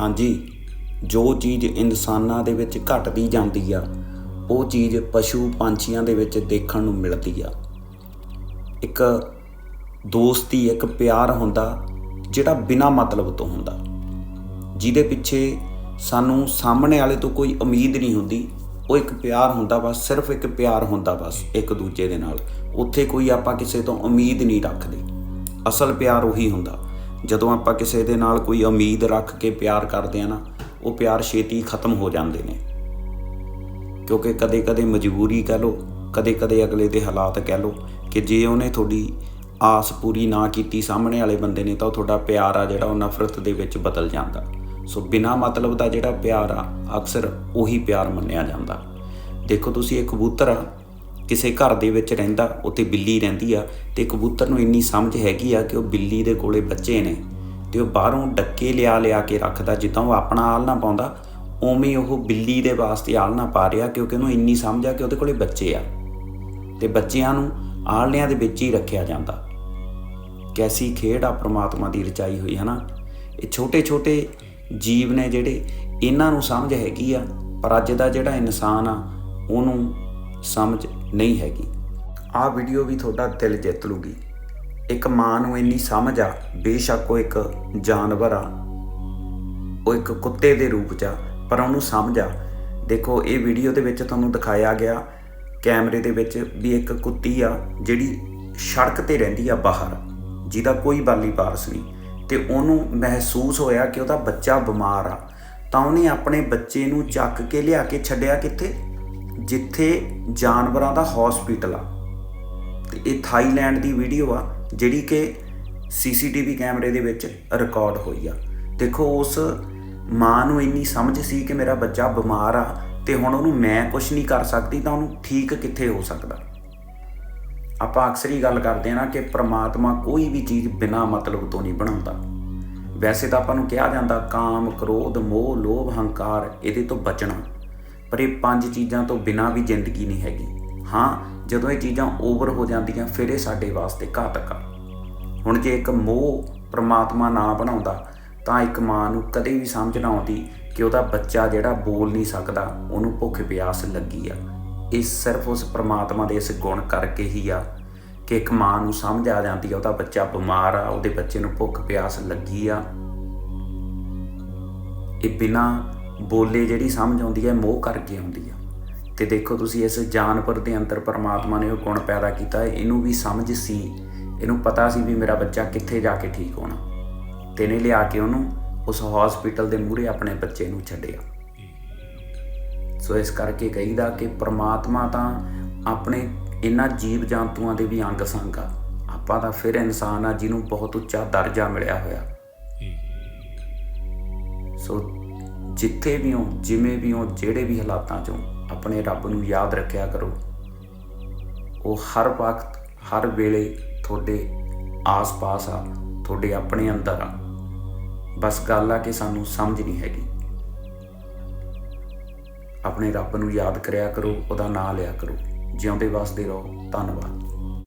ਹਾਂਜੀ, ਜੋ ਚੀਜ਼ ਇਨਸਾਨਾਂ ਦੇ ਵਿੱਚ ਘਟਦੀ ਜਾਂਦੀ ਆ, ਉਹ ਚੀਜ਼ ਪਸ਼ੂ ਪੰਛੀਆਂ ਦੇ ਵਿੱਚ ਦੇਖਣ ਨੂੰ ਮਿਲਦੀ ਆ। ਇੱਕ ਦੋਸਤੀ, ਇੱਕ ਪਿਆਰ ਹੁੰਦਾ, ਜਿਹੜਾ ਬਿਨਾ ਮਤਲਬ ਤੋਂ ਹੁੰਦਾ। ਜਿਹਦੇ ਪਿੱਛੇ ਸਾਨੂੰ ਸਾਹਮਣੇ ਵਾਲੇ ਤੋਂ ਕੋਈ ਉਮੀਦ ਨਹੀਂ ਹੁੰਦੀ, ਉਹ ਇੱਕ ਪਿਆਰ ਹੁੰਦਾ ਬਸ ਸਿਰਫ ਇੱਕ ਪਿਆਰ ਹੁੰਦਾ ਬਸ ਇੱਕ ਦੂਜੇ ਦੇ ਨਾਲ। ਉੱਥੇ ਕੋਈ ਆਪਾਂ ਕਿਸੇ ਤੋਂ ਉਮੀਦ ਨਹੀਂ ਰੱਖਦੇ। ਅਸਲ ਪਿਆਰ ਉਹੀ ਹੁੰਦਾ। ਜਦੋਂ ਆਪਾਂ ਕਿਸੇ ਦੇ ਨਾਲ ਕੋਈ ਉਮੀਦ ਰੱਖ ਕੇ ਪਿਆਰ ਕਰਦੇ ਆ ਨਾ, ਉਹ ਪਿਆਰ ਛੇਤੀ ਖਤਮ ਹੋ ਜਾਂਦੇ ਨੇ। ਕਿਉਂਕਿ ਕਦੇ-ਕਦੇ ਮਜਬੂਰੀ ਕਹਿ ਲੋ ਕਦੇ-ਕਦੇ ਅਗਲੇ ਦੇ ਹਾਲਾਤ ਕਹਿ ਲੋ ਕਿ ਜੇ ਉਹਨੇ ਤੁਹਾਡੀ ਆਸ ਪੂਰੀ ਨਾ ਕੀਤੀ ਸਾਹਮਣੇ ਵਾਲੇ ਬੰਦੇ ਨੇ, ਤਾਂ ਉਹ ਤੁਹਾਡਾ ਪਿਆਰ ਆ ਜਿਹੜਾ ਉਹ ਨਫ਼ਰਤ ਦੇ ਵਿੱਚ ਬਦਲ ਜਾਂਦਾ। ਸੋ ਬਿਨਾ ਮਤਲਬ ਦਾ ਜਿਹੜਾ ਪਿਆਰ ਆ, ਅਕਸਰ ਉਹੀ ਪਿਆਰ ਮੰਨਿਆ ਜਾਂਦਾ। ਦੇਖੋ ਤੁਸੀਂ ਇੱਕ ਕਬੂਤਰ ਆ ਕਿਸੇ ਘਰ ਦੇ ਵਿੱਚ ਰਹਿੰਦਾ, ਉੱਥੇ ਬਿੱਲੀ ਰਹਿੰਦੀ ਆ ਤੇ ਕਬੂਤਰ ਨੂੰ ਇੰਨੀ ਸਮਝ ਹੈਗੀ ਆ ਕਿ ਉਹ ਬਿੱਲੀ ਦੇ ਕੋਲੇ ਬੱਚੇ ਨੇ ਤੇ ਉਹ ਬਾਹਰੋਂ ਡੱਕੇ ਲਿਆ ਲਿਆ ਕੇ ਰੱਖਦਾ, ਜਿੱਦਾਂ ਉਹ ਆਪਣਾ ਆਲਣਾ ਪਾਉਂਦਾ, ਉਵੇਂ ਉਹ ਬਿੱਲੀ ਦੇ ਵਾਸਤੇ ਆਲਣਾ ਪਾ ਰਿਹਾ ਕਿਉਂਕਿ ਉਹਨੂੰ ਇੰਨੀ ਸਮਝ ਆ ਕਿ ਉਹਦੇ ਕੋਲੇ ਬੱਚੇ ਆ ਤੇ ਬੱਚਿਆਂ ਨੂੰ ਆਲ਼ਿਆਂ ਦੇ ਵਿੱਚ ਹੀ ਰੱਖਿਆ ਜਾਂਦਾ। ਕੈਸੀ ਖੇਡ ਆ ਪ੍ਰਮਾਤਮਾ ਦੀ ਰਚਾਈ ਹੋਈ ਹੈ ਨਾ ਇਹ ਛੋਟੇ ਛੋਟੇ ਜੀਵ ਨੇ ਜਿਹੜੇ ਇਹਨਾਂ ਨੂੰ ਸਮਝ ਹੈਗੀ ਆ, ਪਰ ਅੱਜ ਦਾ ਜਿਹੜਾ ਇਨਸਾਨ ਆ, ਉਹਨੂੰ ਸਮਝ ਨਹੀਂ ਹੈਗੀ। ਆਹ ਵੀਡੀਓ ਵੀ ਤੁਹਾਡਾ ਦਿਲ ਜਿੱਤ ਲੂਗੀ। ਇੱਕ ਮਾਂ ਨੂੰ ਇੰਨੀ ਸਮਝ ਆ, ਬੇਸ਼ੱਕ ਉਹ ਇੱਕ ਜਾਨਵਰ ਆ। ਉਹ ਇੱਕ ਕੁੱਤੇ ਦੇ ਰੂਪ 'ਚ ਆ, ਪਰ ਉਹਨੂੰ ਸਮਝ ਆ। ਦੇਖੋ, ਇਹ ਵੀਡੀਓ ਦੇ ਵਿੱਚ ਤੁਹਾਨੂੰ ਦਿਖਾਇਆ ਗਿਆ ਕੈਮਰੇ ਦੇ ਵਿੱਚ ਵੀ ਇੱਕ ਕੁੱਤੀ ਆ, ਜਿਹੜੀ ਸੜਕ ਤੇ ਰਹਿੰਦੀ ਆ ਬਾਹਰ। ਜਿਹਦਾ ਕੋਈ ਬਾਲੀ ਬਾਰਸ ਨਹੀਂ। ਤੇ ਉਹਨੂੰ ਮਹਿਸੂਸ ਹੋਇਆ ਕਿ ਉਹਦਾ ਬੱਚਾ ਬਿਮਾਰ ਆ। ਤਾਂ ਉਹਨੇ ਆਪਣੇ ਬੱਚੇ ਨੂੰ ਚੱਕ ਕੇ ਲਿਆ ਕੇ ਛੱਡਿਆ ਕਿੱਥੇ? ਜਿੱਥੇ ਜਾਨਵਰਾਂ ਦਾ ਹਸਪੀਟਲ ਆ। ਤੇ ਇਹ ਥਾਈਲੈਂਡ ਦੀ ਵੀਡੀਓ ਆ, ਜਿਹੜੀ ਕਿ ਸੀਸੀਟੀਵੀ ਕੈਮਰੇ ਦੇ ਵਿੱਚ ਰਿਕਾਰਡ ਹੋਈ ਆ। ਦੇਖੋ, ਉਸ ਮਾਂ ਨੂੰ ਇੰਨੀ ਸਮਝ ਸੀ ਕਿ ਮੇਰਾ ਬੱਚਾ ਬਿਮਾਰ ਆ ਤੇ ਹੁਣ ਉਹਨੂੰ ਮੈਂ ਕੁਝ ਨਹੀਂ ਕਰ ਸਕਦੀ ਤਾਂ ਉਹਨੂੰ ਠੀਕ ਕਿੱਥੇ ਹੋ ਸਕਦਾ? ਆਪਾਂ ਅਕਸਰ ਹੀ ਗੱਲ ਕਰਦੇ ਆ ਨਾ ਕਿ ਪ੍ਰਮਾਤਮਾ ਕੋਈ ਵੀ ਚੀਜ਼ ਬਿਨਾ ਮਤਲਬ ਤੋਂ ਨਹੀਂ ਬਣਾਉਂਦਾ। ਵੈਸੇ ਤਾਂ ਆਪਾਂ ਨੂੰ ਕਿਹਾ ਜਾਂਦਾ, ਕਾਮ, ਕ੍ਰੋਧ, ਮੋਹ, ਲੋਭ, ਹੰਕਾਰ ਇਹਦੇ ਤੋਂ ਬਚਣਾ। ਪਰ ਇਹ ਪੰਜ ਚੀਜ਼ਾਂ ਤੋਂ ਬਿਨਾ ਵੀ ਜ਼ਿੰਦਗੀ ਨਹੀਂ ਹੈਗੀ। ਹਾਂ, ਜਦੋਂ ਇਹ ਚੀਜ਼ਾਂ ਓਵਰ ਹੋ ਜਾਂਦੀਆਂ, ਫਿਰ ਇਹ ਸਾਡੇ ਵਾਸਤੇ ਘਾਤਕ ਆ। ਹੁਣ ਜੇ ਇੱਕ ਮੋਹ ਪ੍ਰਮਾਤਮਾ ਨਾ ਬਣਾਉਂਦਾ, ਤਾਂ ਇੱਕ ਮਾਂ ਨੂੰ ਕਦੇ ਵੀ ਸਮਝ ਨਾ ਆਉਂਦੀ ਕਿ ਉਹਦਾ ਬੱਚਾ ਜਿਹੜਾ ਬੋਲ ਨਹੀਂ ਸਕਦਾ, ਉਹਨੂੰ ਭੁੱਖ ਪਿਆਸ ਲੱਗੀ ਆ। ਇਹ ਸਿਰਫ ਉਸ ਪ੍ਰਮਾਤਮਾ ਦੇ ਇਸ ਗੁਣ ਕਰਕੇ ਹੀ ਆ ਕਿ ਇੱਕ ਮਾਂ ਨੂੰ ਸਮਝ ਆ ਜਾਂਦੀ ਆ, ਉਹਦਾ ਬੱਚਾ ਬਿਮਾਰ ਆ, ਉਹਦੇ ਬੱਚੇ ਨੂੰ ਭੁੱਖ ਪਿਆਸ ਲੱਗੀ ਆ। ਇਹ ਬਿਨਾ ਬੋਲੇ ਜਿਹੜੀ ਸਮਝ ਆਉਂਦੀ ਹੈ, ਮੋਹ ਕਰਕੇ ਆਉਂਦੀ ਆ। ਤੇ ਦੇਖੋ ਤੁਸੀਂ ਇਸ ਜਾਨਵਰ ਦੇ ਅੰਦਰ ਪਰਮਾਤਮਾ ਨੇ ਉਹ ਗੁਣ ਪੈਦਾ ਕੀਤਾ, ਇਹਨੂੰ ਵੀ ਸਮਝ ਸੀ। ਇਹਨੂੰ ਪਤਾ ਸੀ ਵੀ ਮੇਰਾ ਬੱਚਾ ਕਿੱਥੇ ਜਾ ਕੇ ਠੀਕ ਹੋਣਾ। ਤੇ ਇਹਨੇ ਲਿਆ ਕੇ ਉਹਨੂੰ ਉਸ ਹਸਪੀਟਲ ਦੇ ਮੂਹਰੇ ਆਪਣੇ ਬੱਚੇ ਨੂੰ ਛੱਡਿਆ। ਸੋ ਇਸ ਕਰਕੇ ਕਹੀਦਾ ਕਿ ਪ੍ਰਮਾਤਮਾ ਤਾਂ ਆਪਣੇ ਇਹਨਾਂ ਜੀਵ ਜੰਤੂਆਂ ਦੇ ਵੀ ਅੰਗ ਸੰਗ ਆ। ਆਪਾਂ ਤਾਂ ਫਿਰ ਇਨਸਾਨ ਆ ਜਿਹਨੂੰ ਬਹੁਤ ਉੱਚਾ ਦਰਜਾ ਮਿਲਿਆ ਹੋਇਆ। ਸੋ ਜਿੱਥੇ ਵੀ ਹੋ, ਜਿਵੇਂ ਵੀ ਹੋ, ਜਿਹੜੇ ਵੀ ਹਾਲਾਤਾਂ 'ਚੋਂ ਆਪਣੇ ਰੱਬ ਨੂੰ ਯਾਦ ਰੱਖਿਆ ਕਰੋ। ਉਹ ਹਰ ਵਕਤ, ਹਰ ਵੇਲੇ ਤੁਹਾਡੇ ਆਸ-ਪਾਸ ਆ, ਤੁਹਾਡੇ ਆਪਣੇ ਅੰਦਰ ਆ। ਬਸ ਗੱਲ ਆ ਕਿ ਸਾਨੂੰ ਸਮਝ ਨਹੀਂ ਹੈਗੀ। ਆਪਣੇ ਰੱਬ ਨੂੰ ਯਾਦ ਕਰਿਆ ਕਰੋ, ਉਹਦਾ ਨਾਮ ਲਿਆ ਕਰੋ। ਜਿਉਂਦੇ ਵਸਦੇ ਰਹੋ। ਧੰਨਵਾਦ।